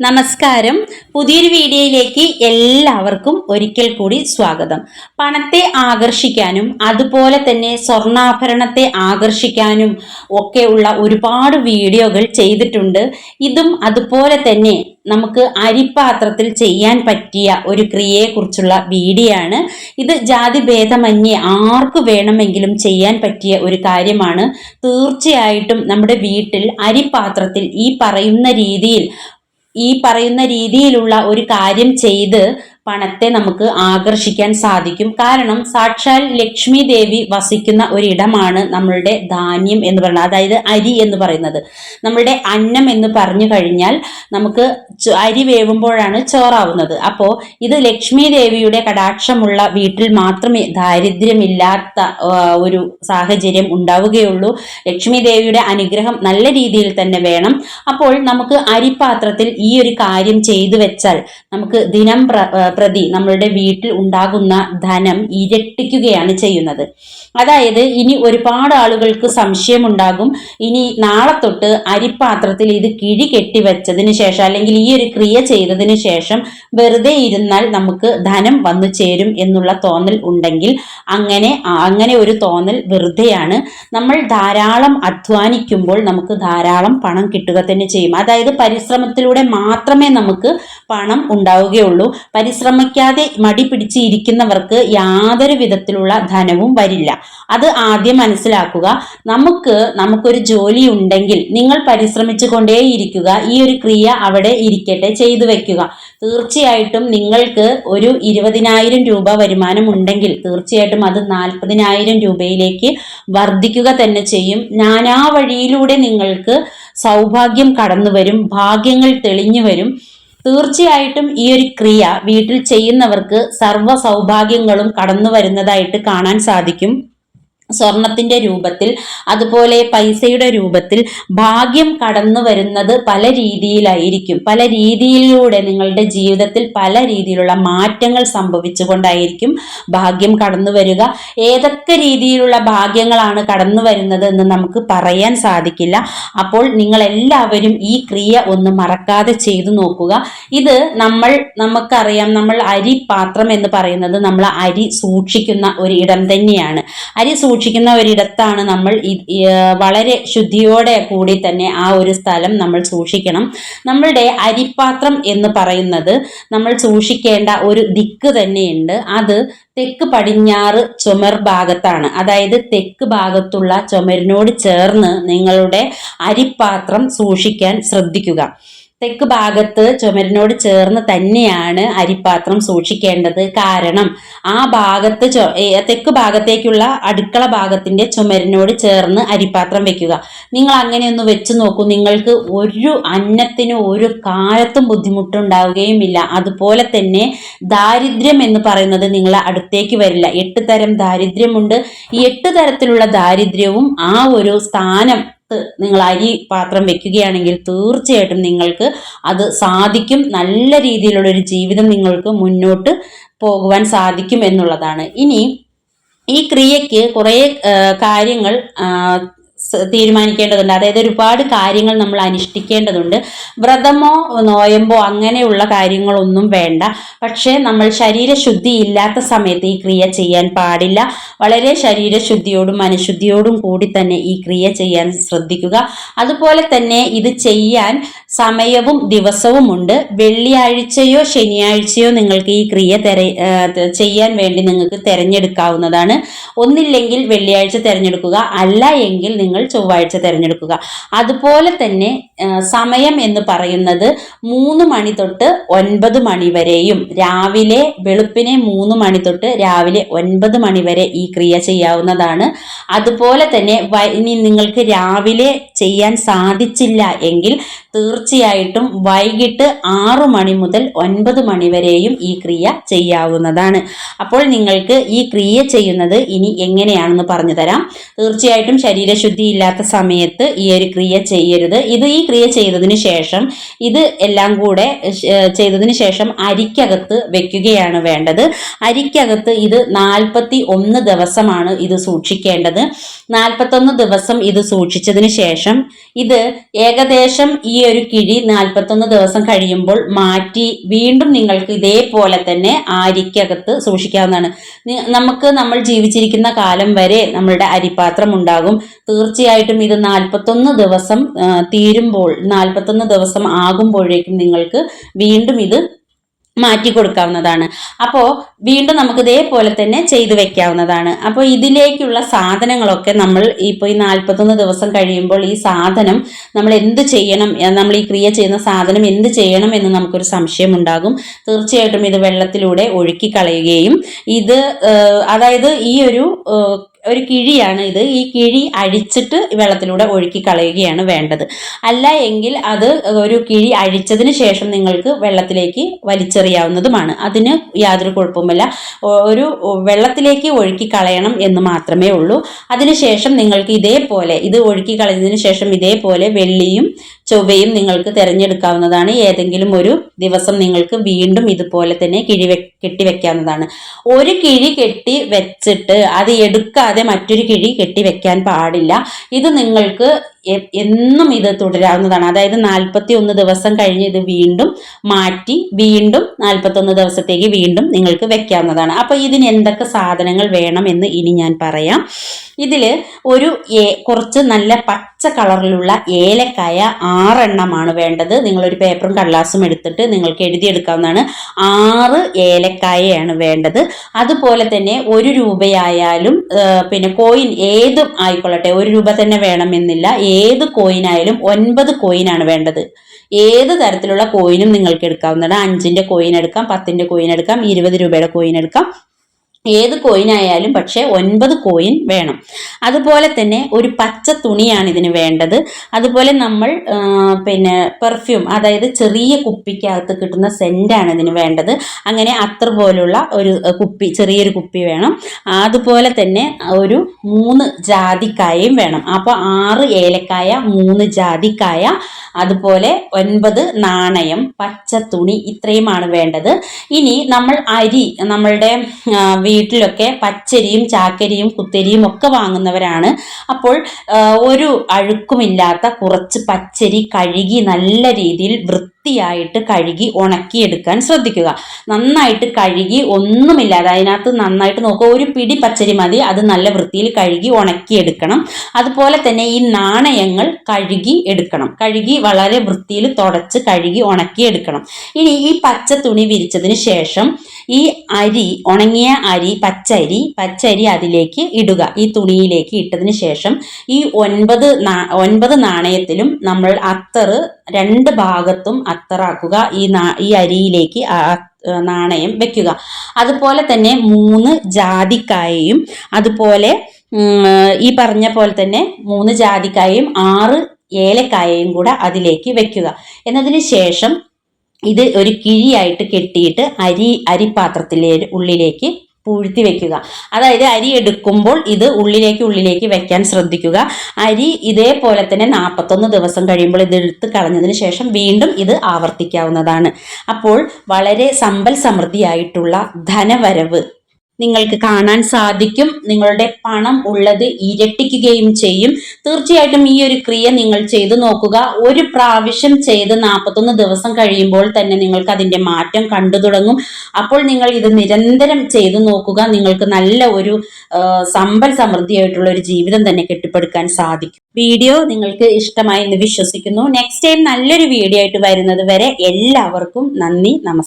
നമസ്കാരം. പുതിയൊരു വീഡിയോയിലേക്ക് എല്ലാവർക്കും ഒരിക്കൽ കൂടി സ്വാഗതം. പണത്തെ ആകർഷിക്കാനും അതുപോലെ തന്നെ സ്വർണാഭരണത്തെ ആകർഷിക്കാനും ഒക്കെ ഉള്ള ഒരുപാട് വീഡിയോകൾ ചെയ്തിട്ടുണ്ട്. ഇതും അതുപോലെ തന്നെ നമുക്ക് അരിപ്പാത്രത്തിൽ ചെയ്യാൻ പറ്റിയ ഒരു ക്രിയയെക്കുറിച്ചുള്ള വീഡിയോ ആണ് ഇത് ജാതി ഭേദമന്യേ ആർക്ക് വേണമെങ്കിലും ചെയ്യാൻ പറ്റിയ ഒരു കാര്യമാണ്. തീർച്ചയായിട്ടും നമ്മുടെ വീട്ടിൽ അരിപ്പാത്രത്തിൽ ഈ പറയുന്ന രീതിയിൽ ഈ പറയുന്ന രീതിയിലുള്ള ഒരു കാര്യം ചെയ്ത് പണത്തെ നമുക്ക് ആകർഷിക്കാൻ സാധിക്കും. കാരണം സാക്ഷാൽ ലക്ഷ്മി ദേവി വസിക്കുന്ന ഒരിടമാണ് നമ്മളുടെ ധാന്യം എന്ന് പറയുന്നത്. അതായത് അരി എന്ന് പറയുന്നത്. നമ്മളുടെ അന്നം എന്ന് പറഞ്ഞു കഴിഞ്ഞാൽ നമുക്ക് അരി വേവുമ്പോഴാണ് ചോറാവുന്നത്. അപ്പോൾ ഇത് ലക്ഷ്മി ദേവിയുടെ കടാക്ഷമുള്ള വീട്ടിൽ മാത്രമേ ദാരിദ്ര്യമില്ലാത്ത ഒരു സാഹചര്യം ഉണ്ടാവുകയുള്ളൂ. ലക്ഷ്മി ദേവിയുടെ അനുഗ്രഹം നല്ല രീതിയിൽ തന്നെ വേണം. അപ്പോൾ നമുക്ക് അരിപാത്രത്തിൽ ഈ ഒരു കാര്യം ചെയ്തു വെച്ചാൽ നമുക്ക് ദിനം പ്രതി നമ്മളുടെ വീട്ടിൽ ഉണ്ടാകുന്ന ധനം ഇരട്ടിക്കുകയാണ് ചെയ്യുന്നത്. അതായത് ഇനി ഒരുപാട് ആളുകൾക്ക് സംശയമുണ്ടാകും ഇനി നാളെ തൊട്ട് അരിപ്പാത്രത്തിൽ ഇത് കിഴി കെട്ടിവെച്ചതിന് ശേഷം അല്ലെങ്കിൽ ഈ ഒരു ക്രിയ ചെയ്തതിന് ശേഷം വെറുതെ ഇരുന്നാൽ നമുക്ക് ധനം വന്നു ചേരും എന്നുള്ള തോന്നൽ ഉണ്ടെങ്കിൽ അങ്ങനെ അങ്ങനെ ഒരു തോന്നൽ വെറുതെയാണ്. നമ്മൾ ധാരാളം അധ്വാനിക്കുമ്പോൾ നമുക്ക് ധാരാളം പണം കിട്ടുക തന്നെ ചെയ്യും. അതായത് പരിശ്രമത്തിലൂടെ മാത്രമേ നമുക്ക് പണം ഉണ്ടാവുകയുള്ളൂ. പരിശ്രമിക്കാതെ മടി പിടിച്ച് ഇരിക്കുന്നവർക്ക് യാതൊരു വിധത്തിലുള്ള ധനവും വരില്ല. അത് ആദ്യം മനസ്സിലാക്കുക. നമുക്ക് നമുക്കൊരു ജോലി ഉണ്ടെങ്കിൽ നിങ്ങൾ പരിശ്രമിച്ചു കൊണ്ടേയിരിക്കുക ഈ ഒരു ക്രിയ അവിടെ ഇരിക്കട്ടെ ചെയ്തു വെക്കുക. തീർച്ചയായിട്ടും നിങ്ങൾക്ക് ഒരു ഇരുപതിനായിരം രൂപ വരുമാനം ഉണ്ടെങ്കിൽ തീർച്ചയായിട്ടും അത് നാൽപ്പതിനായിരം രൂപയിലേക്ക് വർദ്ധിക്കുക തന്നെ ചെയ്യും. നാനാ വഴിയിലൂടെ നിങ്ങൾക്ക് സൗഭാഗ്യം കടന്നു വരും ഭാഗ്യങ്ങൾ തെളിഞ്ഞു വരും. തീർച്ചയായിട്ടും ഈ ഒരു ക്രിയ വീട്ടിൽ ചെയ്യുന്നവർക്ക് സർവ സൗഭാഗ്യങ്ങളും കടന്നു വരുന്നതായിട്ട് കാണാൻ സാധിക്കും. സ്വർണത്തിന്റെ രൂപത്തിൽ അതുപോലെ പൈസയുടെ രൂപത്തിൽ ഭാഗ്യം കടന്നു വരുന്നത് പല രീതിയിലായിരിക്കും. പല രീതിയിലൂടെ നിങ്ങളുടെ ജീവിതത്തിൽ പല രീതിയിലുള്ള മാറ്റങ്ങൾ സംഭവിച്ചുകൊണ്ടായിരിക്കും ഭാഗ്യം കടന്നു വരിക. ഏതൊക്കെ രീതിയിലുള്ള ഭാഗ്യങ്ങളാണ് കടന്നു വരുന്നത് എന്ന് നമുക്ക് പറയാൻ സാധിക്കില്ല. അപ്പോൾ നിങ്ങൾ എല്ലാവരും ഈ ക്രിയ ഒന്ന് മറക്കാതെ ചെയ്തു നോക്കുക. ഇത് നമ്മൾ നമുക്കറിയാം നമ്മൾ അരി പാത്രം എന്ന് പറയുന്നത് നമ്മൾ അരി സൂക്ഷിക്കുന്ന ഒരു ഇടം തന്നെയാണ്. അരി സൂക്ഷിക്കുന്ന ഒരിടത്താണ് നമ്മൾ വളരെ ശുദ്ധിയോടെ കൂടി തന്നെ ആ ഒരു സ്ഥലം നമ്മൾ സൂക്ഷിക്കണം. നമ്മളുടെ അരിപ്പാത്രം എന്ന് പറയുന്നത് നമ്മൾ സൂക്ഷിക്കേണ്ട ഒരു ദിക്ക് തന്നെയുണ്ട്. അത് തെക്ക് പടിഞ്ഞാറ് ചുമർ ഭാഗത്താണ്. അതായത് തെക്ക് ഭാഗത്തുള്ള ചുമരിനോട് ചേർന്ന് നിങ്ങളുടെ അരിപ്പാത്രം സൂക്ഷിക്കാൻ ശ്രദ്ധിക്കുക. തെക്ക് ഭാഗത്ത് ചുമരിനോട് ചേർന്ന് തന്നെയാണ് അരിപ്പാത്രം സൂക്ഷിക്കേണ്ടത്. കാരണം ആ ഭാഗത്ത് തെക്ക് ഭാഗത്തേക്കുള്ള അടുക്കള ഭാഗത്തിന്റെ ചുമരിനോട് ചേർന്ന് അരിപ്പാത്രം വെക്കുക. നിങ്ങൾ അങ്ങനെ ഒന്ന് വെച്ച് നോക്കൂ. നിങ്ങൾക്ക് ഒരു അന്നത്തിന് ഒരു കാലത്തും ബുദ്ധിമുട്ടുണ്ടാവുകയുമില്ല. അതുപോലെ തന്നെ ദാരിദ്ര്യം എന്ന് പറയുന്നത് നിങ്ങളെ അടുത്തേക്ക് വരില്ല. എട്ട് തരം ദാരിദ്ര്യമുണ്ട്. ഈ എട്ട് തരത്തിലുള്ള ദാരിദ്ര്യവും ആ ഒരു സ്ഥാനം ത്ത് നിങ്ങൾ അരി പാത്രം വെക്കുകയാണെങ്കിൽ തീർച്ചയായിട്ടും നിങ്ങൾക്ക് അത് സാധിക്കും. നല്ല രീതിയിലുള്ള ഒരു ജീവിതം നിങ്ങൾക്ക് മുന്നോട്ട് പോകുവാൻ സാധിക്കും എന്നുള്ളതാണ്. ഇനി ഈ ക്രിയയ്ക്ക് കുറേ കാര്യങ്ങൾ തീരുമാനിക്കേണ്ടതുണ്ട്. അതായത് ഒരുപാട് കാര്യങ്ങൾ നമ്മൾ അനുഷ്ഠിക്കേണ്ടതുണ്ട്. വ്രതമോ നോയമ്പോ അങ്ങനെയുള്ള കാര്യങ്ങളൊന്നും വേണ്ട. പക്ഷേ നമ്മൾ ശരീരശുദ്ധി ഇല്ലാത്ത സമയത്ത് ഈ ക്രിയ ചെയ്യാൻ പാടില്ല. വളരെ ശരീരശുദ്ധിയോടും മനഃശുദ്ധിയോടും കൂടി തന്നെ ഈ ക്രിയ ചെയ്യാൻ ശ്രദ്ധിക്കുക. അതുപോലെ തന്നെ ഇത് ചെയ്യാൻ സമയവും ദിവസവും ഉണ്ട് വെള്ളിയാഴ്ചയോ ശനിയാഴ്ചയോ നിങ്ങൾക്ക് ഈ ക്രിയ തെര ചെയ്യാൻ വേണ്ടി നിങ്ങൾക്ക് തിരഞ്ഞെടുക്കാവുന്നതാണ്. ഒന്നില്ലെങ്കിൽ വെള്ളിയാഴ്ച തിരഞ്ഞെടുക്കുക. അല്ല എങ്കിൽ നിങ്ങൾ ചൊവ്വാഴ്ച തിരഞ്ഞെടുക്കുക. അതുപോലെ തന്നെ സമയം എന്ന് പറയുന്നത് മൂന്ന് മണി തൊട്ട് ഒൻപത് മണി വരെയും രാവിലെ വെളുപ്പിനെ മൂന്ന് മണി തൊട്ട് രാവിലെ ഒൻപത് മണി വരെ ഈ ക്രിയ ചെയ്യാവുന്നതാണ്. അതുപോലെ തന്നെ ഇനി നിങ്ങൾക്ക് രാവിലെ ചെയ്യാൻ സാധിച്ചില്ല എങ്കിൽ തീർച്ചയായിട്ടും വൈകിട്ട് ആറു മണി മുതൽ ഒൻപത് മണി വരെയും ഈ ക്രിയ ചെയ്യാവുന്നതാണ്. അപ്പോൾ നിങ്ങൾക്ക് ഈ ക്രിയ ചെയ്യുന്നത് ഇനി എങ്ങനെയാണെന്ന് പറഞ്ഞു തരാം. തീർച്ചയായിട്ടും ശരീരശുദ്ധി ഇല്ലാത്ത സമയത്ത് ഈ ഒരു ക്രിയ ചെയ്യരുത്. ഇത് ഈ ക്രിയ ചെയ്തതിന് ശേഷം ഇത് എല്ലാം കൂടെ ചെയ്തതിന് ശേഷം അരിക്കകത്ത് വെക്കുകയാണ് വേണ്ടത്. അരിക്കകത്ത് ഇത് നാൽപ്പത്തി ഒന്ന് ദിവസമാണ് ഇത് സൂക്ഷിക്കേണ്ടത്. നാൽപ്പത്തൊന്ന് ദിവസം ഇത് സൂക്ഷിച്ചതിന് ശേഷം ഇത് ഏകദേശം ഈ ഒരു കിഴി നാൽപ്പത്തൊന്ന് ദിവസം കഴിയുമ്പോൾ മാറ്റി വീണ്ടും നിങ്ങൾക്ക് ഇതേപോലെ തന്നെ അരിക്കകത്ത് സൂക്ഷിക്കാവുന്നതാണ്. നമുക്ക് നമ്മൾ ജീവിച്ചിരിക്കുന്ന കാലം വരെ നമ്മളുടെ അരിപ്പാത്രം ഉണ്ടാകും. തീർച്ചയായിട്ടും ഇത് നാൽപ്പത്തൊന്ന് ദിവസം തീരുമ്പോൾ നാൽപ്പത്തൊന്ന് ദിവസം ആകുമ്പോഴേക്കും നിങ്ങൾക്ക് വീണ്ടും ഇത് മാറ്റി കൊടുക്കാവുന്നതാണ്. അപ്പോൾ വീണ്ടും നമുക്ക് ഇതേപോലെ തന്നെ ചെയ്തു വെക്കാവുന്നതാണ്. അപ്പോൾ ഇതിലേക്കുള്ള സാധനങ്ങളൊക്കെ നമ്മൾ ഇപ്പോൾ ഈ നാൽപ്പത്തൊന്ന് ദിവസം കഴിയുമ്പോൾ ഈ സാധനം നമ്മൾ എന്ത് ചെയ്യണം നമ്മൾ ഈ ക്രിയ ചെയ്യുന്ന സാധനം എന്ത് ചെയ്യണം എന്ന് നമുക്കൊരു സംശയം ഉണ്ടാകും. തീർച്ചയായിട്ടും ഇത് വെള്ളത്തിലൂടെ ഒഴുക്കി കളയുകയും ഇത് അതായത് ഈ ഒരു ഒരു കിഴിയാണ് ഇത്. ഈ കിഴി അഴിച്ചിട്ട് വെള്ളത്തിലൂടെ ഒഴുക്കി കളയുകയാണ് വേണ്ടത്. അല്ല എങ്കിൽ അത് ഒരു കിഴി അഴിച്ചതിന് ശേഷം നിങ്ങൾക്ക് വെള്ളത്തിലേക്ക് വലിച്ചെറിയാവുന്നതുമാണ്. അതിന് യാതൊരു കുഴപ്പവുമില്ല. ഒരു വെള്ളത്തിലേക്ക് ഒഴുക്കി കളയണം എന്ന് മാത്രമേ ഉള്ളൂ. അതിനുശേഷം നിങ്ങൾക്ക് ഇതേപോലെ ഇത് ഒഴുക്കി കളഞ്ഞതിന് ശേഷം ഇതേപോലെ വെള്ളിയും ചൊവ്വയും നിങ്ങൾക്ക് തിരഞ്ഞെടുക്കാവുന്നതാണ്. ഏതെങ്കിലും ഒരു ദിവസം നിങ്ങൾക്ക് വീണ്ടും ഇതുപോലെ തന്നെ കിഴി കെട്ടി വെക്കാവുന്നതാണ്. ഒരു കിഴി കെട്ടി വെച്ചിട്ട് അത് എടുക്കാതെ മറ്റൊരു കിഴി കെട്ടി വെക്കാൻ പാടില്ല. ഇത് നിങ്ങൾക്ക് എന്നും ഇത് തുടരാവുന്നതാണ്. അതായത് നാൽപ്പത്തി ഒന്ന് ദിവസം കഴിഞ്ഞ് ഇത് വീണ്ടും മാറ്റി വീണ്ടും നാൽപ്പത്തൊന്ന് ദിവസത്തേക്ക് വീണ്ടും നിങ്ങൾക്ക് വെക്കാവുന്നതാണ്. അപ്പോൾ ഇതിന് എന്തൊക്കെ സാധനങ്ങൾ വേണം എന്ന് ഇനി ഞാൻ പറയാം. ഇതിൽ ഒരു കുറച്ച് നല്ല പച്ച കളറിലുള്ള ഏലക്കായ ആറെണ്ണമാണ് വേണ്ടത്. നിങ്ങളൊരു പേപ്പറും കടലാസും എടുത്തിട്ട് നിങ്ങൾക്ക് എഴുതിയെടുക്കാവുന്നതാണ്. ആറ് ഏലക്കായയാണ് വേണ്ടത്. അതുപോലെ തന്നെ ഒരു രൂപയായാലും പിന്നെ കോയിൻ ഏതും ആയിക്കൊള്ളട്ടെ ഒരു രൂപ തന്നെ വേണമെന്നില്ല. ഏത് കോയിനായാലും ഒൻപത് കോയിനാണ് വേണ്ടത്. ഏത് തരത്തിലുള്ള കോയിനും നിങ്ങൾക്ക് എടുക്കാവുന്നതാണ്. അഞ്ചിന്റെ കോയിൻ എടുക്കാം പത്തിന്റെ കോയിൻ എടുക്കാം ഇരുപത് രൂപയുടെ കോയിൻ എടുക്കാം. ഏത് കോയിൻ ആയാലും പക്ഷേ ഒൻപത് കോയിൻ വേണം. അതുപോലെ തന്നെ ഒരു പച്ച തുണിയാണ് ഇതിന് വേണ്ടത്. അതുപോലെ നമ്മൾ പിന്നെ പെർഫ്യൂം അതായത് ചെറിയ കുപ്പിക്കകത്ത് കിട്ടുന്ന സെന്റാണ് ഇതിന് വേണ്ടത്. അങ്ങനെ അത്ര പോലുള്ള ഒരു കുപ്പി ചെറിയൊരു കുപ്പി വേണം. അതുപോലെ തന്നെ ഒരു മൂന്ന് ജാതിക്കായയും വേണം. അപ്പോൾ ആറ് ഏലക്കായ മൂന്ന് ജാതിക്കായ അതുപോലെ ഒൻപത് നാണയം പച്ച തുണി ഇത്രയുമാണ് വേണ്ടത്. ഇനി നമ്മൾ അരി നമ്മളുടെ ആ, വീട്ടിലൊക്കെ പച്ചരിയും ചാക്കരിയും കുത്തരിയും ഒക്കെ വാങ്ങുന്നവരാണ്. അപ്പോൾ ഒരു അഴുക്കുമില്ലാത്ത കുറച്ച് പച്ചരി കഴുകി നല്ല രീതിയിൽ വൃത്തിയായിട്ട് കഴുകി ഉണക്കിയെടുക്കാൻ ശ്രദ്ധിക്കുക. നന്നായിട്ട് കഴുകി ഒന്നുമില്ലാതെ അതിനകത്ത് നന്നായിട്ട് നോക്കുക ഒരു പിടി പച്ചരി മതി അത് നല്ല വൃത്തിയിൽ കഴുകി ഉണക്കിയെടുക്കണം. അതുപോലെ തന്നെ ഈ നാണയങ്ങൾ കഴുകി എടുക്കണം. കഴുകി വളരെ വൃത്തിയിൽ തുടച്ച് കഴുകി ഉണക്കിയെടുക്കണം. ഇനി ഈ പച്ച തുണി വിരിച്ചതിന് ശേഷം ഈ അരി ഉണങ്ങിയ അരി പച്ചരി പച്ചരി അതിലേക്ക് ഇടുക. ഈ തുണിയിലേക്ക് ഇട്ടതിന് ശേഷം ഈ ഒൻപത് ഒൻപത് നാണയത്തിലും നമ്മൾ അത്തറ് രണ്ട് ഭാഗത്തും അത്തറാക്കുക ഈ ഈ അരിയിലേക്ക് നാണയം വെക്കുക. അതുപോലെ തന്നെ മൂന്ന് ജാതിക്കായയും അതുപോലെ ഈ പറഞ്ഞ പോലെ തന്നെ മൂന്ന് ജാതിക്കായയും ആറ് ഏലക്കായയും കൂടെ അതിലേക്ക് വെക്കുക. എന്നതിന് ശേഷം ഇത് ഒരു കിഴിയായിട്ട് കെട്ടിയിട്ട് അരി അരിപ്പാത്രത്തിലെ ഉള്ളിലേക്ക് പൂഴ്ത്തി വെക്കുക. അതായത് അരി എടുക്കുമ്പോൾ ഇത് ഉള്ളിലേക്ക് ഉള്ളിലേക്ക് വെക്കാൻ ശ്രദ്ധിക്കുക. അരി ഇതേപോലെ തന്നെ നാൽപ്പത്തൊന്ന് ദിവസം കഴിയുമ്പോൾ ഇത് എടുത്ത് കളഞ്ഞതിന് ശേഷം വീണ്ടും ഇത് ആവർത്തിക്കാവുന്നതാണ്. അപ്പോൾ വളരെ സമ്പൽ സമൃദ്ധിയായിട്ടുള്ള ധനവരവ് നിങ്ങൾക്ക് കാണാൻ സാധിക്കും. നിങ്ങളുടെ പണം ഉള്ളത് ഇരട്ടിക്കുകയും ചെയ്യും. തീർച്ചയായിട്ടും ഈ ഒരു ക്രിയ നിങ്ങൾ ചെയ്തു നോക്കുക. ഒരു പ്രാവശ്യം ചെയ്ത് നാൽപ്പത്തൊന്ന് ദിവസം കഴിയുമ്പോൾ തന്നെ നിങ്ങൾക്ക് അതിന്റെ മാറ്റം കണ്ടു തുടങ്ങും. അപ്പോൾ നിങ്ങൾ ഇത് നിരന്തരം ചെയ്തു നോക്കുക. നിങ്ങൾക്ക് നല്ല ഒരു സമ്പൽ സമൃദ്ധിയായിട്ടുള്ള ഒരു ജീവിതം തന്നെ കെട്ടിപ്പടുക്കാൻ സാധിക്കും. വീഡിയോ നിങ്ങൾക്ക് ഇഷ്ടമായി എന്ന് വിശ്വസിക്കുന്നു. നെക്സ്റ്റ് ടൈം നല്ലൊരു വീഡിയോ ആയിട്ട് വരുന്നത് വരെ എല്ലാവർക്കും നന്ദി നമസ്കാരം